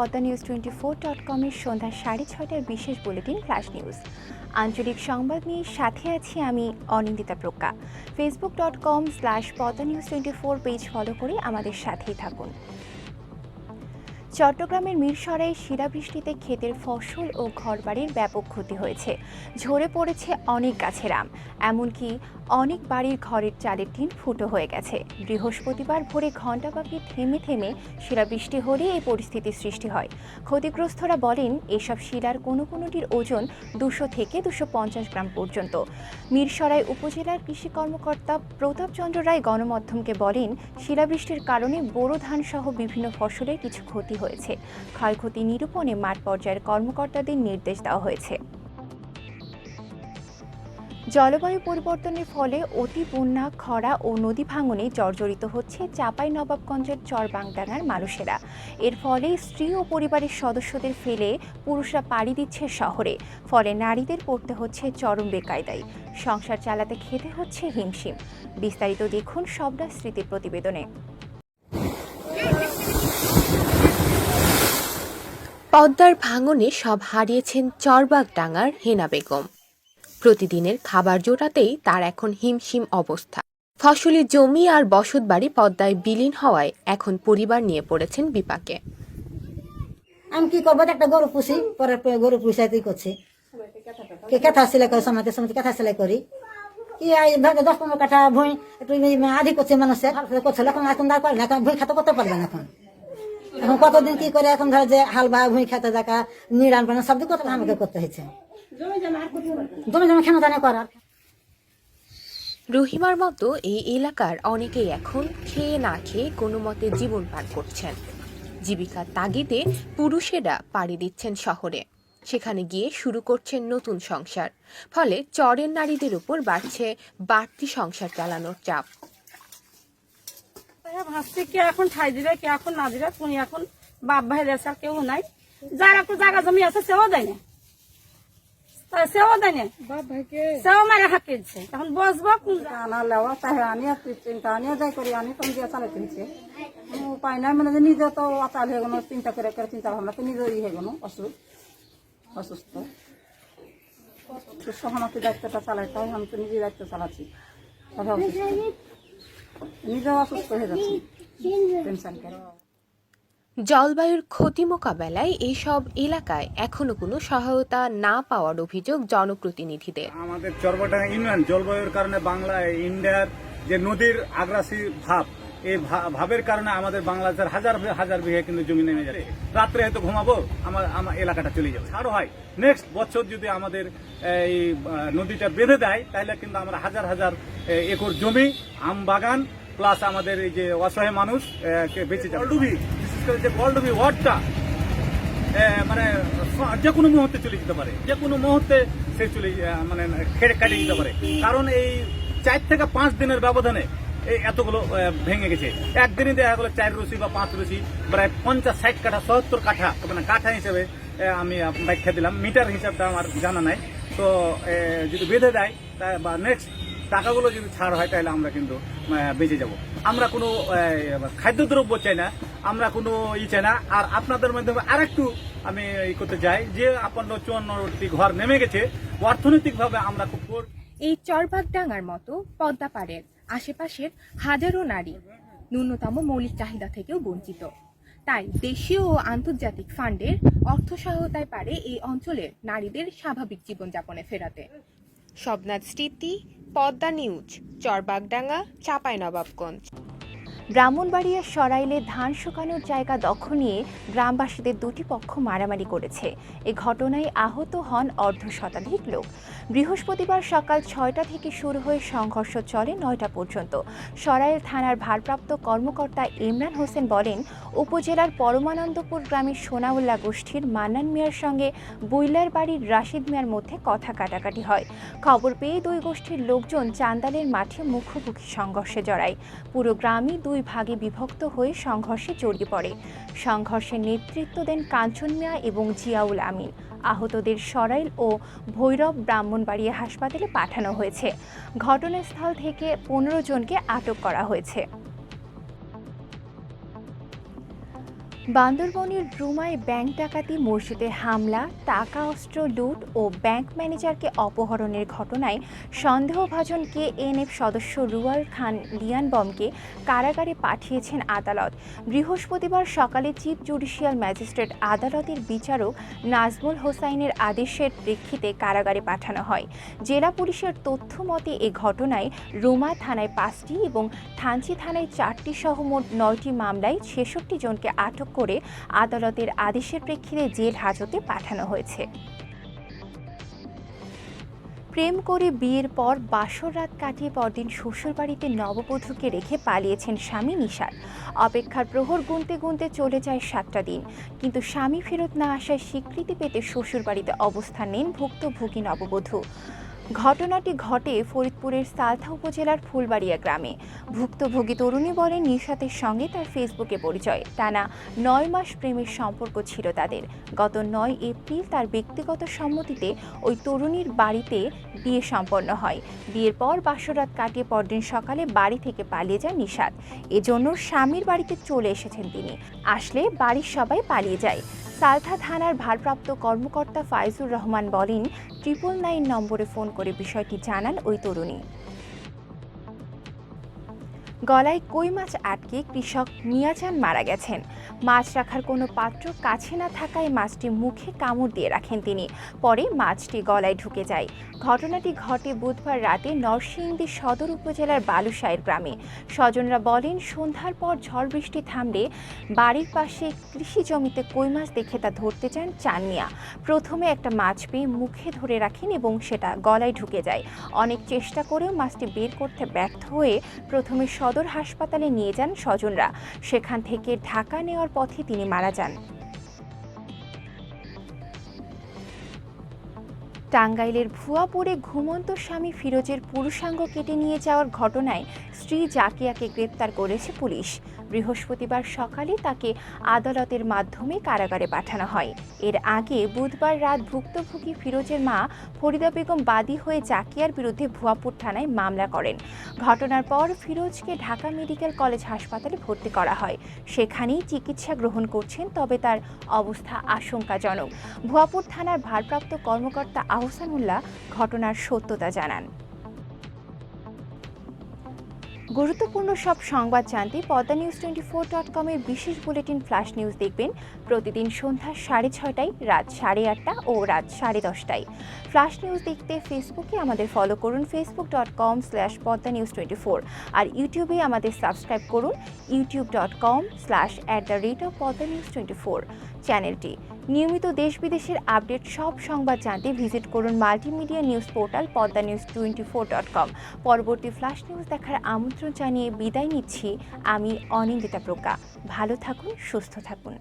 Padma news twenty four dot কমের সন্ধ্যা সাড়ে ছয়টার বিশেষ বুলেটিন ফ্ল্যাশ নিউজ। আঞ্চলিক সংবাদ নিয়ে সাথে আছি আমি Anindita Pragya. Facebook dot com slash Padma news twenty four page follow করে আমাদের সাথেই থাকুন। চট্টগ্রামের মিরসরাই শিলাবৃষ্টিতে ক্ষেতের ফসল ও ঘরবাড়ির ব্যাপক ক্ষতি হয়েছে। ঝরে পড়েছে অনেক গাছের আম। এমনকি অনেক বাড়ির ঘরের চালের টিন ফুটো হয়ে গেছে। বৃহস্পতিবার ভোরে ঘণ্টাব্যাপী থেমে থেমে শিলাবৃষ্টি হলে এই পরিস্থিতির সৃষ্টি হয়। ক্ষতিগ্রস্তরা বলেন, এসব শিলার কোনো কোনোটির ওজন দুশো থেকে দুশো পঞ্চাশ গ্রাম পর্যন্ত। মিরসরাই উপজেলার কৃষি কর্মকর্তা প্রতাপচন্দ্র রায় গণমাধ্যমকে বলেন, শিলাবৃষ্টির কারণে বোরো ধান সহ বিভিন্ন ফসলের কিছু ক্ষতি হয়েছে। ক্ষয়ক্ষতি নিরূপণে মাঠ পর্যায়ের কর্মকর্তাদের নির্দেশ দেওয়া হয়েছে। জলবায়ু পরিবর্তনের ফলে অতি বন্যা, খরা ও নদী ভাঙনে জর্জরিত হচ্ছে চাপাই নবাবগঞ্জের চরবাংডাঙ্গার মানুষেরা। এর ফলে স্ত্রী ও পরিবারের সদস্যদের ফেলে পুরুষরা পাড়ি দিচ্ছে শহরে। ফলে নারীদের পড়তে হচ্ছে চরম বেকায়দায়। সংসার চালাতে খেতে হচ্ছে হিমশিম। বিস্তারিত দেখুন সবটা স্মৃতির প্রতিবেদনে। পদ্মার ভাঙনে সব হারিয়েছেন চরবাগডাঙ্গার হেনা বেগম। প্রতিদিনের খাবার জোটাতেই তার এখন হিমশিম অবস্থা। ফসলি জমি আর বসত বাড়ি পদ্মায় বিলীন হওয়ায় এখন পরিবার নিয়ে পড়েছেন বিপাকে। আমি কি করব? একটা গরু পুষি পরে গরু পুষাইতেই করছি। কি কাঁথা সেলাই করি সময়তে সময় কাঁথা সেলাই করি। কি দশ পনেরো কাঠা ভুঁই, একটু আধি করছে মানুষের। করছিল এখন এখন আর পারে না, এখন ভুঁই খাতে করতে পারবে না এখন। এখন কতদিন কি করে এখন ধরো যে হাল বা ভুঁই খেতে দেখা নিরান পানা, সব করতে আমাকে করতে হয়েছে? জমি জমি ক্ষমতা না করার? রহিমার মতো এই এলাকার অনেকেই এখন খেয়ে না খেয়ে কোনো মতে জীবন পার করছেন। জীবিকার তাগিদে পুরুষেরা পাড়ি দিচ্ছেন শহরে। সেখানে গিয়ে শুরু করছেন নতুন সংসার। ফলে চরের নারীদের উপর বাড়ছে বাড়তি সংসার চালানোর চাপ। ভাবছি কে এখন ঠাই দিবে কে এখন না দিবে কোন এখন বাপ ভাই আর কেউ নাই। যার একটু জায়গা জমি আছে সেও দেয় না। সেও দেয় না। সেও মারে এখন বসবো কোন আনা লেওয়া তাহে আনিয়া চিন্তা আনিয়া যাই করি দিয়ে কিনছে উপায় নাই মানে নিজে তো আচাল হয়ে গেল চিন্তা করে করে চিন্তা ভাবনা তো নিজেরই হয়ে গেল অসুখ। অসুস্থ। সহমতি দায়িত্বটা চালাইতে হয় আমি তো নিজে দায়িত্ব চালাচ্ছি। নিজেও অসুস্থ হয়ে যাচ্ছি টেনশন করে জলবায়ুর ক্ষতি মোকাবেলায় এইসব এলাকায় এখনও কোনো সহায়তা না পাওয়ার অভিযোগ জনপ্রতিনিধিদের। আমাদের চরবটাঙ্গা ইউনিয়ন জলবায়ুর কারণে বাংলায় ইন্ডিয়ার যে নদীর আগ্রাসী ভাব এই ভাবের কারণে আমাদের বাংলাদেশের হাজার হাজার বিঘা কিন্তু জমি নেমে যাবে রাত্রে হয়তো ঘুমাবো, আমার আমার এলাকাটা চলে যাবে। ছাড়ো হয়। নেক্সট বছর যদি আমাদের এই নদীটা বেঁধে দেয়, তাহলে কিন্তু আমরা হাজার হাজার একর জমি, আম বাগান প্লাস আমাদের এই যে অসহায় মানুষ বেঁচে যাবে। বিশেষ করে যে গলডুবি ওয়ার্ডটা মানে যে কোনো মুহূর্তে চলে যেতে পারে। যে কোনো মুহূর্তে সে চলে মানে খেড়ে কাটিয়ে যেতে পারে। কারণ এই চার থেকে পাঁচ দিনের ব্যবধানে এতগুলো ভেঙে গেছে। একদিনই দেখা গেলো চার রুচি বা পাঁচ রুচি প্রায় পঞ্চাশ, ষাট কাঠা, সত্তর কাঠা মানে কাঠা হিসেবে আমি ব্যাখ্যা দিলাম। মিটার হিসাবটা আমার জানা নাই। তো যদি বেঁধে দেয় বা নেক্সট টাকাগুলো যদি ছাড় হয়, তাহলে আমরা কিন্তু বেঁচে যাব। আমরা কোনো খাদ্যদ্রব্য চাই না, আমরা কোনো ই চাই না। আর আপনাদের মাধ্যমে আরেকটু আমি ই করতে চাই, যে আপনার চুয়ান্নটি ঘর নেমে গেছে, অর্থনৈতিকভাবে আমরা খুব এই চরবাগডাঙ্গার মতো পদ্মাপাড়ের আশেপাশের হাজারো নারী ন্যূনতম মৌলিক চাহিদা থেকেও বঞ্চিত। তাই দেশীয় ও আন্তর্জাতিক ফান্ডের অর্থ সহায়তায় পারে এই অঞ্চলের নারীদের স্বাভাবিক জীবনযাপনে ফেরাতে। শবনাথ স্মৃতি, পদ্মা নিউজ, চরবাগডাঙ্গা, চাঁপাইনবাবগঞ্জ। ব্রাহ্মণবাড়িয়া সরাইলে ধান শুকানোর জায়গা দখল নিয়ে গ্রামবাসীদের দুটি পক্ষ মারামারি করেছে। এ ঘটনায় আহত হন অর্ধ শতাধিক লোক। বৃহস্পতিবার সকাল ছয়টা থেকে শুরু হয়ে সংঘর্ষ চলে নয়টা পর্যন্ত। সরাইল থানার ভারপ্রাপ্ত কর্মকর্তা ইমরান হোসেন বলেন, উপজেলার পরমানন্দপুর গ্রামের সোনাউল্লাহ গোষ্ঠীর মান্নান মিয়ার সঙ্গে বুইলার বাড়ির রাশিদ মিয়ার মধ্যে কথা কাটাকাটি হয়। খবর পেয়ে দুই গোষ্ঠীর লোকজন চান্দালের মাঠে মুখোমুখি সংঘর্ষে জড়ায়। পুরো গ্রামই দুই ভাগে বিভক্ত হয়ে সংঘর্ষে জড়িয়ে পড়ে। সংঘর্ষে নেতৃত্ব দেন কাঞ্চন মিয়া এবং জিয়াউল আমিন। আহতদের সরাইল ও ভৈরব ব্রাহ্মণবাড়িয়া হাসপাতালে পাঠানো হয়েছে। ঘটনাস্থল থেকে পনেরো জনকে আটক করা হয়েছে। বান্দরবনের রুমায় ব্যাংক ডাকাতি, মসজিদে হামলা, টাকা, অস্ত্র, লুট ও ব্যাংক ম্যানেজারকে অপহরণের ঘটনায় সন্দেহভাজন কে এনএফ সদস্য রুয়াল খান লিয়ান বমকে কারাগারে পাঠিয়েছেন আদালত। বৃহস্পতিবার সকালে চিফ জুডিশিয়াল ম্যাজিস্ট্রেট আদালতের বিচারক নাজমুল হোসাইনের আদেশের প্রেক্ষিতে কারাগারে পাঠানো হয়। জেলা পুলিশের তথ্য মতে, এ ঘটনায় রুমা থানায় পাঁচটি এবং থানচি থানায় চারটি সহ মোট নয়টি মামলায় ছেষট্টি জনকে আটক করে আদালতের আদেশের প্রেক্ষিতে জেল হাজতে পাঠানো হয়েছে। প্রেম করে বিয়ের পর বাসর রাত কাটিয়ে পরদিন শ্বশুরবাড়িতে নববধূকে রেখে পালিয়েছেন স্বামী নিশাদ অপেক্ষার প্রহর গুনতে গুনতে চলে যায় সাতটা দিন। কিন্তু স্বামী ফেরত না আসায় স্বীকৃতি পেতে শ্বশুরবাড়িতে অবস্থান নেন ভুক্তভোগী নববধূ। ঘটনাটি ঘটে ফরিদপুরের সালথা উপজেলার ফুলবাড়িয়া গ্রামে। ভুক্তভোগী তরুণী বলেন, নিশাতের সঙ্গে তার ফেসবুকে পরিচয়। টানা নয় মাস প্রেমের সম্পর্ক ছিল তাদের। গত নয় এপ্রিল তার ব্যক্তিগত সম্মতিতে ওই তরুণীর বাড়িতে বিয়ে সম্পন্ন হয়। বিয়ের পর বাসরাত কাটিয়ে পরদিন সকালে বাড়ি থেকে পালিয়ে যান নিশাত। এজন্য স্বামীর বাড়িতে চলে এসেছেন তিনি। আসলে বাড়ির সবাই পালিয়ে যায়। সালথা থানার ভারপ্রাপ্ত কর্মকর্তা ফাইজুর রহমান বলেন ট্রিপল নাইন নম্বরে ফোন করে বিষয়টি জানান ওই তরুণী। গলায় কই মাছ আটকে কৃষক মিয়াজান মারা গেছেন। মাছ রাখার কোনো পাত্র কাছে না থাকায় মাছটি মুখে কামড় দিয়ে রাখেন তিনি। পরে মাছটি গলায় ঢুকে যায়। ঘটনাটি ঘটে বুধবার রাতে নরসিংদী সদর উপজেলার বালুসাইর গ্রামে। স্বজনরা বলেন, সন্ধ্যার পর ঝড় বৃষ্টি থামলে বাড়ির পাশে কৃষি জমিতে কই মাছ দেখে তা ধরতে চান চান মিয়া প্রথমে একটা মাছ পেয়ে মুখে ধরে রাখেন এবং সেটা গলায় ঢুকে যায়। অনেক চেষ্টা করেও মাছটি বের করতে ব্যর্থ হয়ে প্রথমে সদর হাসপাতালে নিয়ে যান স্বজনরা। সেখান থেকে ঢাকা নেওয়ার পথে তিনি মারা যান। টাঙ্গাইলের ভুয়াপুরে ঘুমন্ত স্বামী ফিরোজের পুরুষাঙ্গ কেটে নিয়ে যাওয়ার ঘটনায় স্ত্রী জাকিয়াকে গ্রেপ্তার করেছে পুলিশ। বৃহস্পতিবার সকালে তাকে আদালতের মাধ্যমে কারাগারে পাঠানো হয়। এর আগে বুধবার রাত ভুক্তভোগী ফিরোজের মা ফরিদা বেগম বাদী হয়ে জাকিয়ার বিরুদ্ধে ভুয়াপুর থানায় মামলা করেন। ঘটনার পর ফিরোজকে ঢাকা মেডিকেল কলেজ হাসপাতালে ভর্তি করা হয়। সেখানেই চিকিৎসা গ্রহণ করছেন, তবে তার অবস্থা আশঙ্কাজনক। ভুয়াপুর থানার ভারপ্রাপ্ত কর্মকর্তা আহসানুল্লাহ ঘটনার সত্যতা জানান। গুরুত্বপূর্ণ সব সংবাদ জানতে Padma news twenty four dot কমের বিশেষ বুলেটিন ফ্ল্যাশ নিউজ দেখবেন প্রতিদিন সন্ধ্যা সাড়ে ছয়টায়, রাত সাড়ে আটটা ও রাত সাড়ে দশটায়। ফ্ল্যাশ নিউজ দেখতে ফেসবুকে আমাদের ফলো করুন Facebook dot com slash Padma news twenty four আর ইউটিউবে আমাদের সাবস্ক্রাইব করুন YouTube dot com slash at the rate of Padma news twenty four চ্যানেলটি নিয়মিত দেশ বিদেশের আপডেট, সব সংবাদ জানতে ভিজিট করুন multimedia news portal Padma news twenty four dot com পরবর্তী ফ্ল্যাশ নিউজ দেখার আমন্ত্রণ জানিয়ে বিদায় নিচ্ছি আমি অনিন্দিতা প্রজ্ঞা। ভালো থাকুন, সুস্থ থাকুন।